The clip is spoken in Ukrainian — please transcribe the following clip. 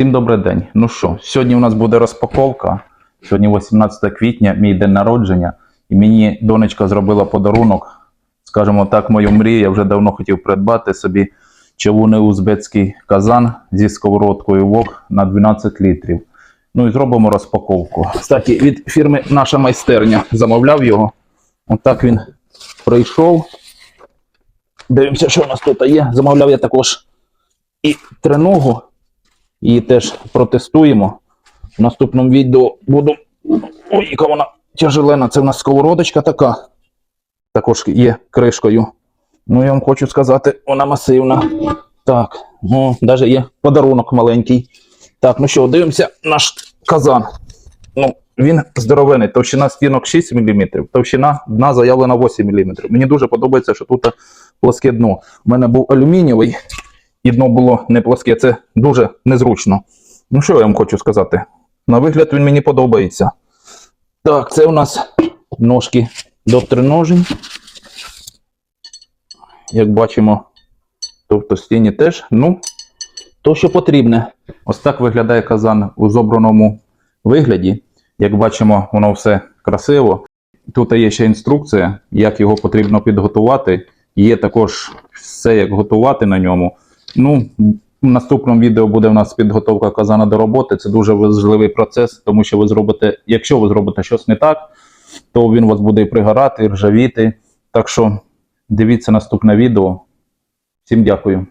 Всім добрий день. Ну що, сьогодні у нас буде розпаковка. Сьогодні 18 квітня, мій день народження, і мені донечка зробила подарунок. Скажімо так, мою мрію. Я вже давно хотів придбати собі чавунний узбецький казан зі сковородкою вок на 12 літрів. Ну і зробимо розпаковку. Кстати, від фірми Наша майстерня замовляв його. Отак він прийшов. Дивимося, що у нас тут є. Замовляв я також і треногу. Її теж протестуємо. В наступному відео буду. Ой, яка вона тяжелена. Це в нас сковородочка така. Також є кришкою. Ну, я вам хочу сказати, вона масивна. Так, ну, навіть є подарунок маленький. Так, ну що, дивимося наш казан. Ну, він здоровений. Товщина стінок 6 мм, товщина дна заявлена 8 мм. Мені дуже подобається, що тут плоске дно. У мене був алюмінієвий, і дно було не плоске. Це дуже незручно. Ну, що я вам хочу сказати? На вигляд він мені подобається. Так, це у нас ножки до триножень. Як бачимо, тобто стіні теж. Ну, то, що потрібне. Ось так виглядає казан у зобраному вигляді. Як бачимо, воно все красиво. Тут є ще інструкція, як його потрібно підготувати. Є також все, як готувати на ньому. Ну, в наступному відео буде в нас підготовка казана до роботи. Це дуже важливий процес, тому що ви зробите, якщо ви зробите щось не так, то він у вас буде і пригорати, і ржавіти. Так що дивіться наступне відео. Всім дякую.